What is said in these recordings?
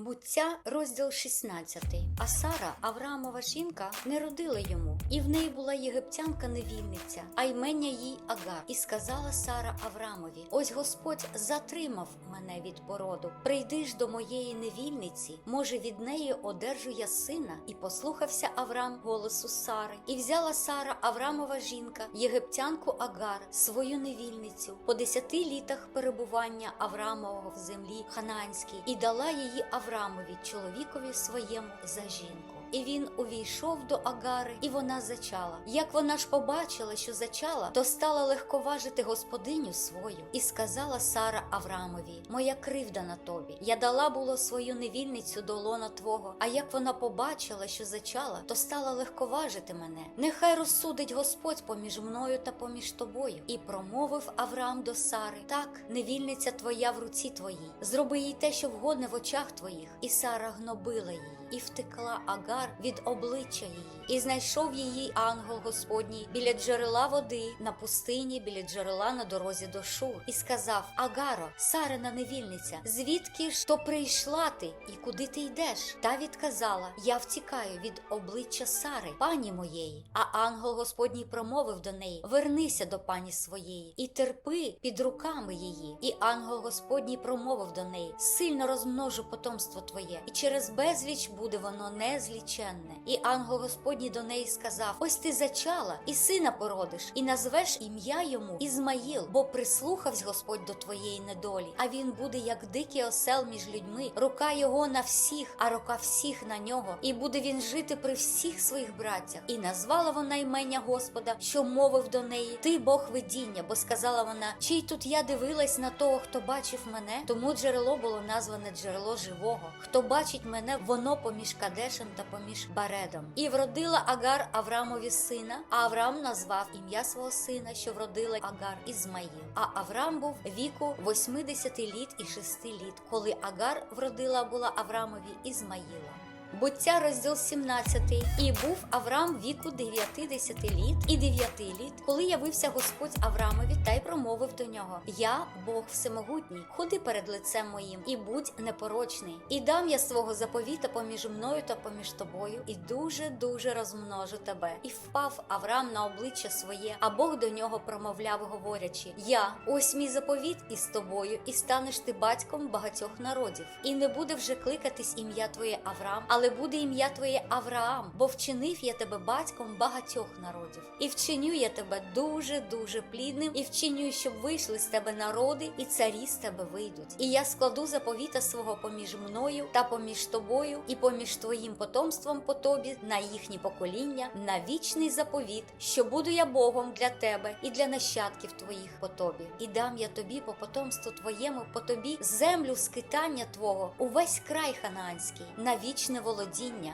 Буття, розділ 16. А Сара, Авраамова жінка, не родила йому, і в неї була єгиптянка невільниця, а ймення їй Агар. І сказала Сара Авраамові: Ось Господь затримав мене від породу. Прийди ж до моєї невільниці, може від неї одержу я сина. І послухався Авраам голосу Сари, і взяла Сара, Авраамова жінка, єгиптянку Агар, свою невільницю, по десяти літах перебування Авраамового в землі Ханаанській, і дала її Авраамові, чоловікові своєму за жінку. І він увійшов до Агари, і вона зачала. Як вона ж побачила, що зачала, то стала легковажити господиню свою, і сказала Сара Авраамові: Моя кривда на тобі. Я дала було свою невільницю до лона твого. А як вона побачила, що зачала, то стала легковажити мене. Нехай розсудить Господь поміж мною та поміж тобою. І промовив Авраам до Сари: Так, невільниця твоя в руці твоїй. Зроби їй те, що вгодне в очах твоїх. І Сара гнобила її, і втекла Агар від обличчя її. І знайшов її ангел Господній біля джерела води на пустині, біля джерела на дорозі до Шур, і сказав: Агаро, Сарина невільниця, звідки ж то прийшла ти і куди ти йдеш? Та відказала: Я втікаю від обличчя Сари, пані моєї. А ангел Господній промовив до неї: Вернися до пані своєї і терпи під руками її. І ангел Господній промовив до неї: Сильно розмножу потомство твоє, і через безліч буде воно незліченне. І ангел Господній до неї сказав: Ось ти зачала, і сина породиш, і назвеш ім'я йому Ізмаїл, бо прислухавсь Господь до твоєї недолі. А він буде як дикий осел між людьми, рука його на всіх, а рука всіх на нього, і буде він жити при всіх своїх братцях. І назвала вона імення Господа, що мовив до неї: Ти Бог видіння, бо сказала вона: Чий тут я дивилась на того, хто бачив мене? Тому джерело було назване джерело живого. Хто бачить мене, воно поміж Кадешем та поміж Баредом. І вродила Агар Аврамові сина, а Авраам назвав ім'я свого сина, що вродила Агар Ізмаїл. А Авраам був віку 80 літ і 6 літ, коли Агар вродила була Аврамові Ізмаїла. Буття розділ 17. І був Авраам віку 90 літ і 9 літ, коли явився Господь Авраамові та й промовив до нього: Я Бог всемогутній, ходи перед лицем моїм, і будь непорочний, і дам я свого заповіта поміж мною та поміж тобою, і дуже дуже розмножу тебе. І впав Авраам на обличчя своє, а Бог до нього промовляв, говорячи: Я, ось мій заповіт із тобою, і станеш ти батьком багатьох народів, і не буде вже кликатись ім'я твоє Авраам, але буде ім'я твоє Авраам, бо вчинив я тебе батьком багатьох народів, і вчиню я тебе дуже дуже плідним, і вчиню, щоб вийшли з тебе народи, і царі з тебе вийдуть. І я складу заповіта свого поміж мною та поміж тобою, і поміж твоїм потомством по тобі на їхні покоління, на вічний заповіт, що буду я Богом для тебе і для нащадків твоїх по тобі, і дам я тобі по потомству твоєму, по тобі землю скитання твого, увесь край ханаанський, на вічне володіння,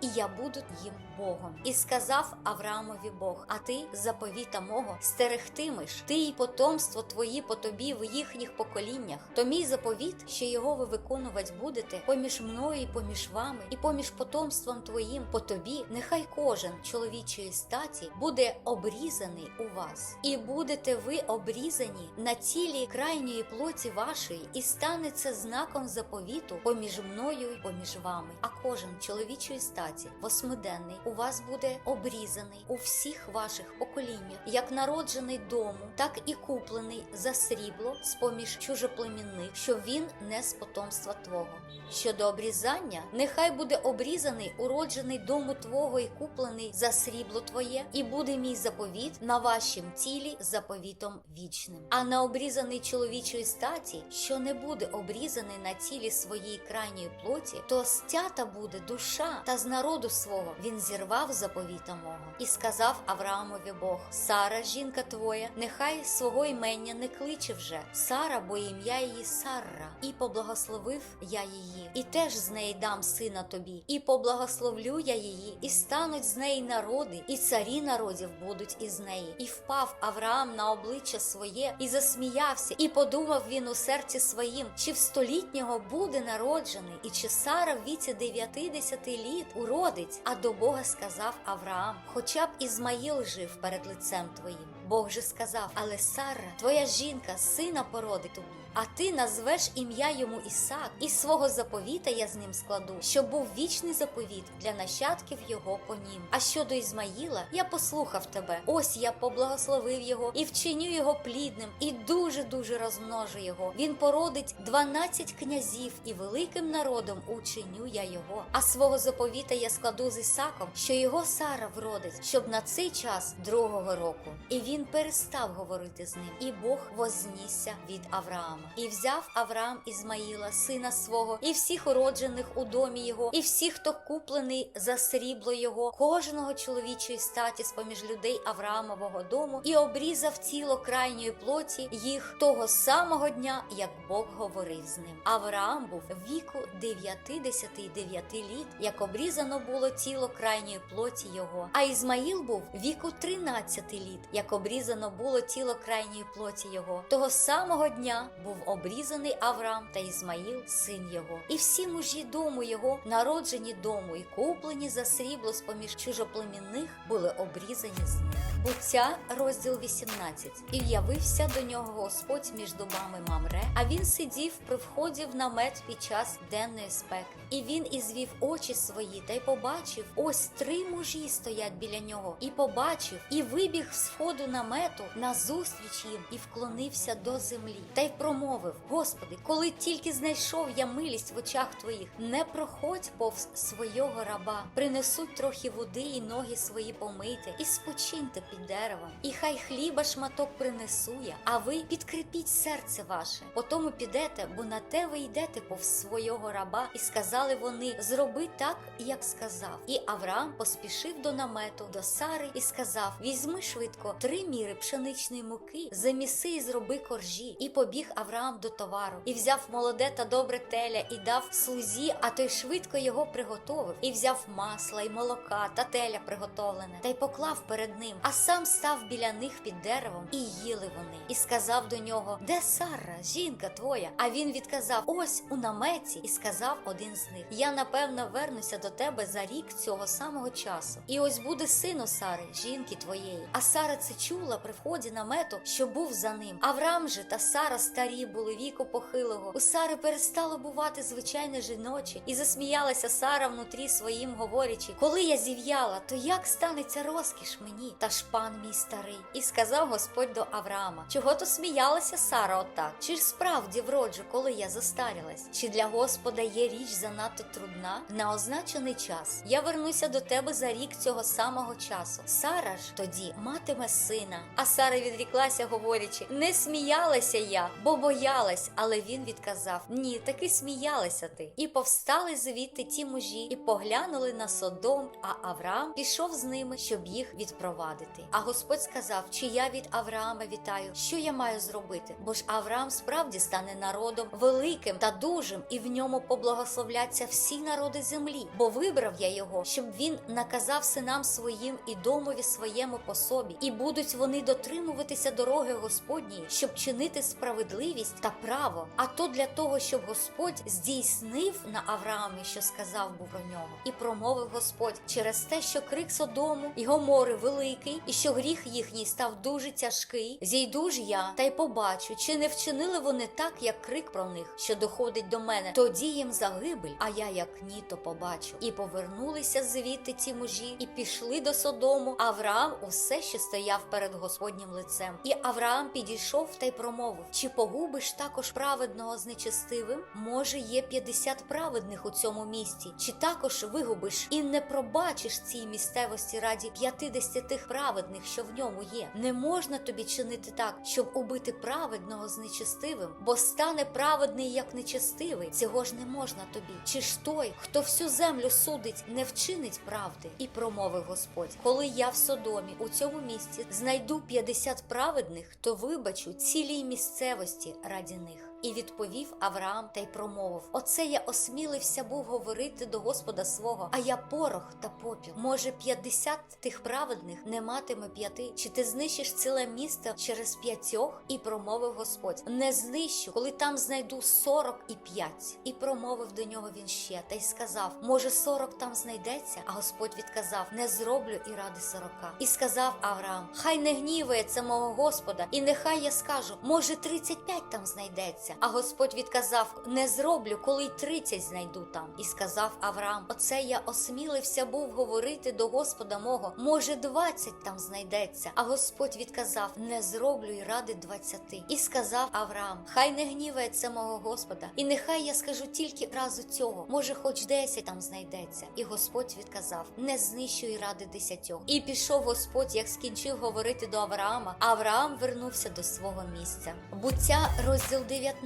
і я буду їм Богом. І сказав Авраамові Бог: А ти заповіта мого стерегтимеш, ти і потомство твої по тобі в їхніх поколіннях. То мій заповіт, що його ви виконувати будете поміж мною, і поміж вами, і поміж потомством твоїм по тобі, нехай кожен чоловічої статі буде обрізаний у вас, і будете ви обрізані на тілі крайньої плоті вашої, і стане це знаком заповіту поміж мною і поміж вами. А кожен чоловічої статі, восьмиденний, у вас буде обрізаний у всіх ваших поколіннях, як народжений дому, так і куплений за срібло з поміж чужоплемінних, що він не з потомства твого. Щодо обрізання, нехай буде обрізаний уроджений дому твого і куплений за срібло твоє, і буде мій заповіт на вашім тілі заповітом вічним. А на обрізаний чоловічої статі, що не буде обрізаний на тілі своїй крайньої плоті, то стята буде душа, та з народу свого він зірвав заповіта мого і сказав Авраамові Бог: Сара, жінка твоя, нехай свого імення не кличе вже. Сара, бо ім'я її Сарра, і поблагословив я її, і теж з неї дам сина тобі, і поблагословлю я її, і стануть з неї народи, і царі народів будуть із неї. І впав Авраам на обличчя своє, і засміявся, і подумав він у серці своїм, чи в столітнього буде народжений, і чи Сара в віці 90 літ уродить. А до Бога сказав Авраам: Хоча б Ізмаїл жив перед лицем твоїм. Бог же сказав: Але Сара, твоя жінка, сина породить тобі. А ти назвеш ім'я йому Ісаак, і свого заповіта я з ним складу, щоб був вічний заповіт для нащадків його по нім. А щодо Ізмаїла, я послухав тебе. Ось я поблагословив його і вчиню його плідним, і дуже дуже розмножу його. Він породить дванадцять князів, і великим народом учиню я його. А свого заповіта я складу з Ісаком, що його Сара вродить, щоб на цей час другого року. І він перестав говорити з ним, і Бог вознісся від Авраама. І взяв Авраам Ізмаїла, сина свого, і всіх уроджених у домі його, і всіх, хто куплений за срібло його, кожного чоловічої статі з поміж людей Авраамового дому, і обрізав тіло крайньої плоті їх того самого дня, як Бог говорив з ним. Авраам був віку 99 літ, як обрізано було тіло крайньої плоті його. А Ізмаїл був віку 13 літ, як обрізано було тіло крайньої плоті його. Того самого дня був обрізаний Авраам та Ізмаїл, син його. І всі мужі дому його, народжені дому і куплені за срібло з поміж чужоплемінних, були обрізані з ним. Буття, розділ 18. І явився до нього Господь між дубами Мамре, а він сидів при вході в намет під час денної спеки. І він ізвів очі свої та й побачив, ось три мужі стоять біля нього, і побачив, і вибіг з входу намету назустріч їм, і вклонився до землі, та й промовив: Господи, коли тільки знайшов я милість в очах твоїх, не проходь повз свого раба, принесуть трохи води і ноги свої помийте, і спочиньте під деревом, і хай хліба шматок принесу я, а ви підкріпіть серце ваше. Потому підете, бо на те ви йдете повз свого раба, і сказали вони: зроби так, як сказав. І Авраам поспішив до намету, до Сари, і сказав: Візьми швидко три міри пшеничної муки, заміси і зроби коржі. І побіг Авраам до товару, і взяв молоде та добре теля, і дав слузі, а той швидко його приготовив, і взяв масла, і молока та теля приготовлене, та й поклав перед ним, а сам став біля них під деревом, і їли вони. І сказав до нього: Де Сара, жінка твоя? А він відказав: Ось у наметі, і сказав один з них: Я напевно вернуся до тебе за рік цього самого часу. І ось буде син у Сари, жінки твоєї. А Сара це чула при вході намету, що був за ним. Авраам же та Сара старі були віку похилого. У Сари перестало бувати звичайне жіноче, і засміялася Сара внутрі своїм, говорячи: Коли я зів'яла, то як станеться розкіш мені, та ж пан мій старий? І сказав Господь до Авраама: Чого то сміялася Сара отак? Чи ж справді вроджу, коли я застарілась? Чи для Господа є річ занадто трудна? На означений час я вернуся до тебе за рік цього самого часу. Сара ж тоді матиме сина. А Сара відріклася, говорячи: Не сміялася я, бо боялась, але він відказав: Ні, таки сміялася ти. І повстали звідти ті мужі, і поглянули на Содом, а Авраам пішов з ними, щоб їх відпровадити. А Господь сказав: Чи я від Авраама вітаю? Що я маю зробити? Бо ж Авраам справді стане народом великим та дужим, і в ньому поблагословляться всі народи землі. Бо вибрав я його, щоб він наказав синам своїм і домові своєму по собі, і будуть вони дотримуватися дороги Господньої, щоб чинити справедливість та право. А то для того, щоб Господь здійснив на Авраамі, що сказав був про нього, і промовив Господь через те, що крик Содому і Гомори великий, що гріх їхній став дуже тяжкий. Зійду ж я та й побачу, чи не вчинили вони так, як крик про них, що доходить до мене. Тоді їм загибель, а я як ні, то побачу. І повернулися звідти ті мужі, і пішли до Содому. Авраам усе ще стояв перед Господнім лицем. І Авраам підійшов та й промовив: Чи погубиш також праведного з нечестивим? Може, є 50 праведних у цьому місті, чи також вигубиш і не пробачиш цій місцевості раді 50 тих праведних, що в ньому є. Не можна тобі чинити так, щоб убити праведного з нечестивим, бо стане праведний як нечестивий. Цього ж не можна тобі. Чи ж той, хто всю землю судить, не вчинить правди? І промовив Господь: Коли я в Содомі у цьому місці знайду 50 праведних, то вибачу цілій місцевості раді них. І відповів Авраам та й промовив: Оце я осмілився був говорити до Господа свого, а я порох та попіл. Може, п'ятдесят тих праведних не матиме п'яти? Чи ти знищиш ціле місто через п'ятьох? І промовив Господь: Не знищу, коли там знайду сорок і п'ять. І промовив до нього він ще та й сказав: Може, сорок там знайдеться? А Господь відказав: Не зроблю і ради сорока. І сказав Авраам: Хай не гнівається мого Господа, і нехай я скажу, може, тридцять п'ять там знайдеться. Знайдеться. А Господь відказав: Не зроблю, коли й тридцять знайду там. І сказав Авраам: Оце я осмілився був говорити до Господа мого. Може, двадцять там знайдеться. А Господь відказав: Не зроблю й ради двадцяти. І сказав Авраам: Хай не гнівається мого Господа, і нехай я скажу тільки разу цього. Може, хоч десять там знайдеться. І Господь відказав: Не знищуй ради десятьох. І пішов Господь, як скінчив говорити до Авраама. Авраам вернувся до свого місця. Буття, розділ 19.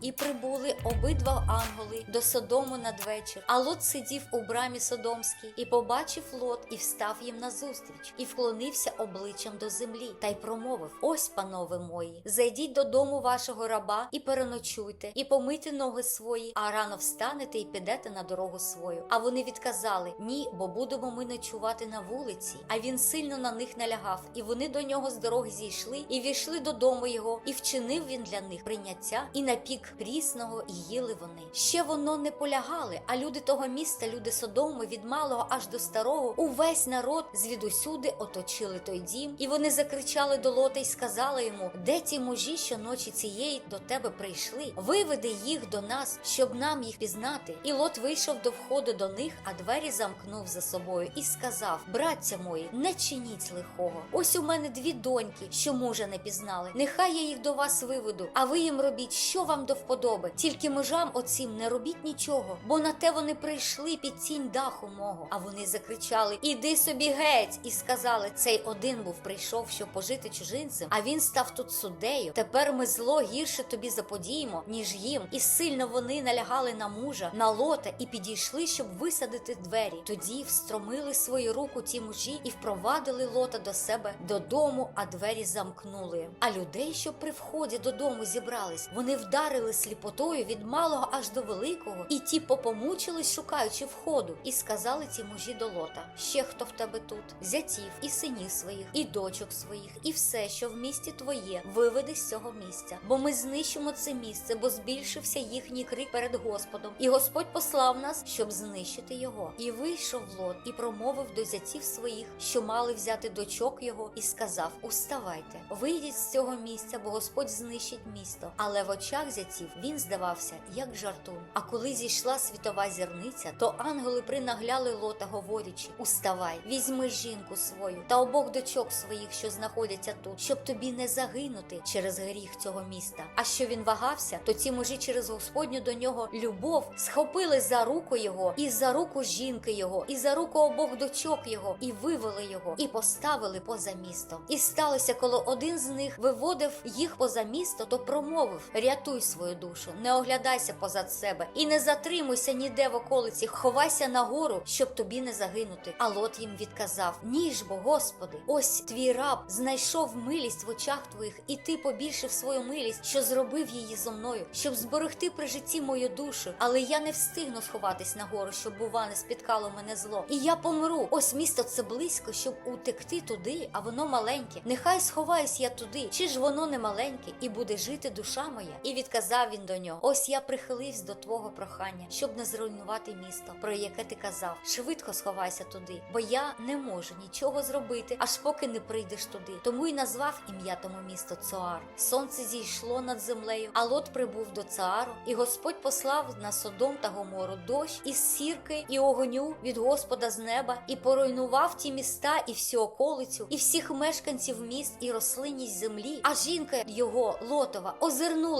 І прибули обидва ангели до Содому надвечір. А Лот сидів у брамі Содомській, і побачив Лот, і встав їм назустріч, і вклонився обличчям до землі, та й промовив: Ось, панове мої, зайдіть додому вашого раба і переночуйте, і помийте ноги свої, а рано встанете і підете на дорогу свою. А вони відказали: Ні, бо будемо ми ночувати на вулиці. А він сильно на них налягав, і вони до нього з дороги зійшли і війшли додому його, і вчинив він для них прийняття, і напік прісного, і їли вони. Ще воно не полягали, а люди того міста, люди Содому, від малого аж до старого, увесь народ звідусюди оточили той дім, і вони закричали до Лота й сказали йому: Де ті мужі, що ночі цієї до тебе прийшли? Виведи їх до нас, щоб нам їх пізнати. І Лот вийшов до входу до них, а двері замкнув за собою, і сказав: Браття мої, не чиніть лихого. Ось у мене дві доньки, що мужа не пізнали. Нехай я їх до вас виведу, а ви їм робіть, що вам до вподоби. Тільки межам оцім не робіть нічого, бо на те вони прийшли під тінь даху мого. А вони закричали: Іди собі геть! І сказали: цей один був прийшов, щоб пожити чужинцем, а він став тут суддею. Тепер ми зло гірше тобі заподіємо, ніж їм. І сильно вони налягали на мужа, на лота, і підійшли, щоб висадити двері. Тоді встромили свою руку ті мужі і впровадили лота до себе додому, а двері замкнули. А людей, що при вході додому зібрались, вони вдарили сліпотою від малого аж до великого, і ті попомучились, шукаючи входу, і сказали ці мужі до лота: ще хто в тебе тут? Зятів і синів своїх, і дочок своїх, і все, що в місті твоє, виведи з цього місця. Бо ми знищимо це місце, бо збільшився їхній крик перед Господом. І Господь послав нас, щоб знищити його. І вийшов лот, і промовив до зятів своїх, що мали взяти дочок його, і сказав: Уставайте, вийдіть з цього місця, бо Господь знищить місто. Але очах зятів він здавався як жартун. А коли зійшла світова зірниця, то ангели принагляли лота, говорячи: Уставай, візьми жінку свою та обох дочок своїх, що знаходяться тут, щоб тобі не загинути через гріх цього міста. А що він вагався, то ці мужі через Господню до нього любов схопили за руку його, і за руку жінки його, і за руку обох дочок його, і вивели його, і поставили поза місто. І сталося, коли один з них виводив їх поза місто, то промовив: рятуй свою душу, не оглядайся позад себе і не затримуйся ніде в околиці, ховайся нагору, щоб тобі не загинути. А Лот їм відказав: Ні ж бо, Господи, ось твій раб знайшов милість в очах твоїх, і ти побільшив свою милість, що зробив її зо мною, щоб зберегти при житті мою душу. Але я не встигну сховатись нагору, щоб бува не спіткало мене зло. І я помру. Ось місто це близько, щоб утекти туди, а воно маленьке. Нехай сховаюсь я туди, чи ж воно не маленьке, і буде жити душа моя. І відказав він до нього: Ось я прихилився до твого прохання, щоб не зруйнувати місто, про яке ти казав. Швидко сховайся туди, бо я не можу нічого зробити, аж поки не прийдеш туди. Тому й назвав ім'я тому місто Цоар. Сонце зійшло над землею, а лот прибув до Цаару, і Господь послав на Содом та Гомору дощ із сірки і огоню від Господа з неба, і поруйнував ті міста і всю околицю, і всіх мешканців міст, і рослинність землі. А жінка його лотова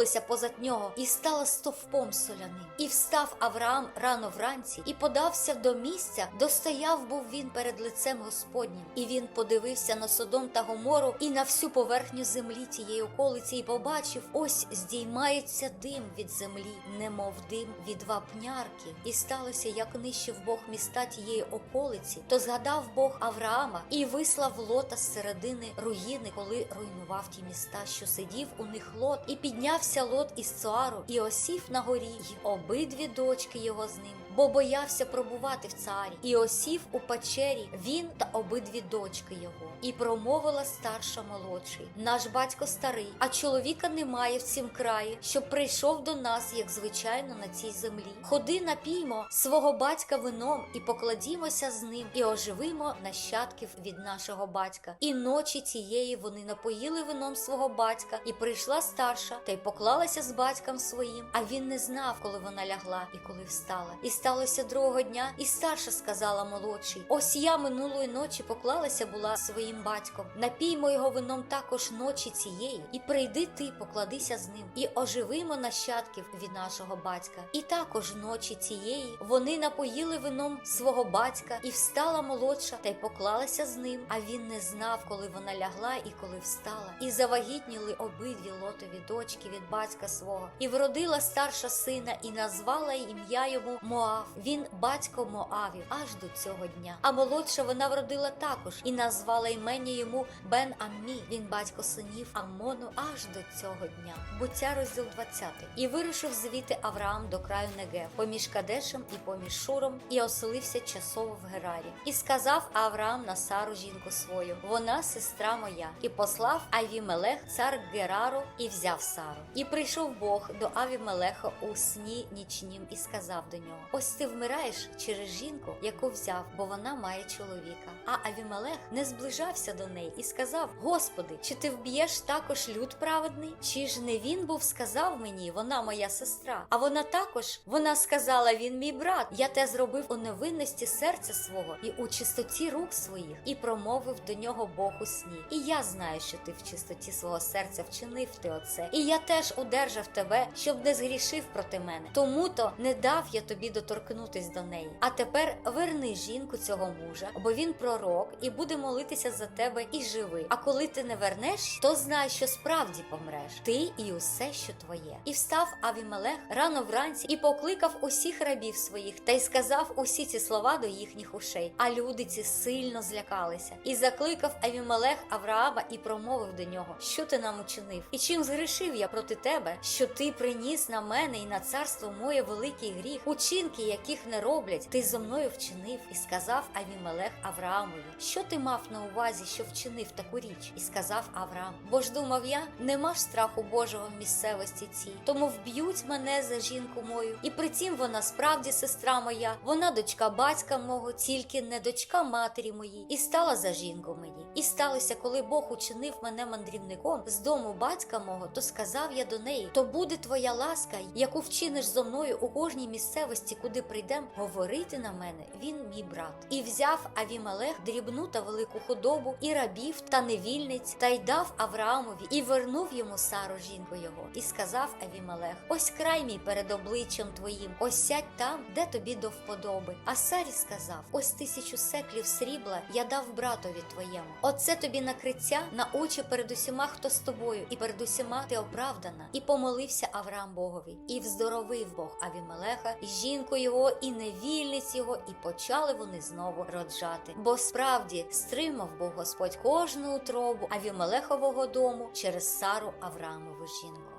озирнулася позад нього і стала стовпом соляним. І встав Авраам рано вранці і подався до місця, достояв був він перед лицем Господнім. І він подивився на Содом та Гомору і на всю поверхню землі тієї околиці, і побачив: ось здіймається дим від землі, немов дим від вапнярки. І сталося, як нищив Бог міста тієї околиці, то згадав Бог Авраама і вислав лота з середини руїни, коли руйнував ті міста, що сидів у них лот, і піднявся лот із Цуару, і осів на горі, й обидві дочки його з ним. Бо бо боявся пробувати в царі, і осів у печері він та обидві дочки його. І промовила старша молодший: Наш батько старий, а чоловіка немає в цім краї, щоб прийшов до нас, як звичайно, на цій землі. Ходи напіймо свого батька вином і покладімося з ним, і оживимо нащадків від нашого батька. І ночі тієї вони напоїли вином свого батька, і прийшла старша, та й поклалася з батьком своїм. А він не знав, коли вона лягла і коли встала. І сталося другого дня, і старша сказала молодшій: Ось я минулої ночі поклалася була своїм батьком. Напіймо його вином також ночі цієї, і прийди ти, покладися з ним, і оживимо нащадків від нашого батька. І також ночі цієї вони напоїли вином свого батька, і встала молодша, та й поклалася з ним. А він не знав, коли вона лягла і коли встала. І завагітніли обидві лотові дочки від батька свого. І вродила старша сина, і назвала ім'я йому Моав. Він батько Моавів аж до цього дня. А молодша вона вродила також і назвала імення йому Бен Аммі. Він батько синів Аммону аж до цього дня. Буття розділ 20. І вирушив звідти Авраам до краю Негев, поміж Кадешем і поміж Шуром, і оселився часово в Герарі. І сказав Авраам на Сару жінку свою: вона сестра моя, і послав Авімелех, цар Герару, і взяв Сару. І прийшов Бог до Авімелеха у сні нічнім і сказав до нього: Ось ти вмираєш через жінку, яку взяв, бо вона має чоловіка. А Авімелех не зближався до неї і сказав: Господи, чи ти вб'єш також люд праведний? Чи ж не він був сказав мені, вона моя сестра? А вона також вона сказала: Він мій брат. Я те зробив у невинності серця свого і у чистоті рук своїх, і промовив до нього Бог у сні. І я знаю, що ти в чистоті свого серця вчинив ти оце. І я теж удержав тебе, щоб не згрішив проти мене. Тому то не дав я тобі доторкнутись до неї. А тепер верни жінку цього мужа, бо він пророк і буде молитися за тебе і живи. А коли ти не вернеш, то знай, що справді помреш. Ти і усе, що твоє. І встав Авімелех рано вранці і покликав усіх рабів своїх та й сказав усі ці слова до їхніх ушей. А люди ці сильно злякалися. І закликав Авімелех Авраама і промовив до нього: Що ти нам учинив? І чим згрішив я проти тебе, що ти приніс на мене і на царство моє великий гріх, учинки, яких не роблять, ти зо мною вчинив, і сказав Авімелех Авраамові, що ти мав на увазі, що вчинив таку річ, і сказав Авраам: Бо ж думав я, нема ж страху Божого в місцевості цій, тому вб'ють мене за жінку мою, і притім вона справді сестра моя, вона дочка батька мого, тільки не дочка матері моїй, і стала за жінку мені. І сталося, коли Бог учинив мене мандрівником з дому батька мого, то сказав я до неї: то буде твоя ласка, яку вчиниш зо мною у кожній місцевості, куди прийдем, говорити на мене. Він мій брат. І взяв Авімелех дрібну та велику худобу, і рабів та невільниць, та й дав Авраамові, і вернув йому Сару жінку його, і сказав Авімелех: Ось край мій перед обличчям твоїм, ось сядь там, де тобі до вподоби. А Сарі сказав: Ось тисячу секлів срібла я дав братові твоєму. Оце тобі накриття на очі перед усіма, хто з тобою, і перед усіма ти оправдана. І помолився Авраам Богові, і вздоровив Бог Авімелеха, і жінку його, і невільниць його, і почали вони знову роджати. Бо справді стримав Бог Господь кожну утробу Авімелехового дому через Сару Авраамову жінку.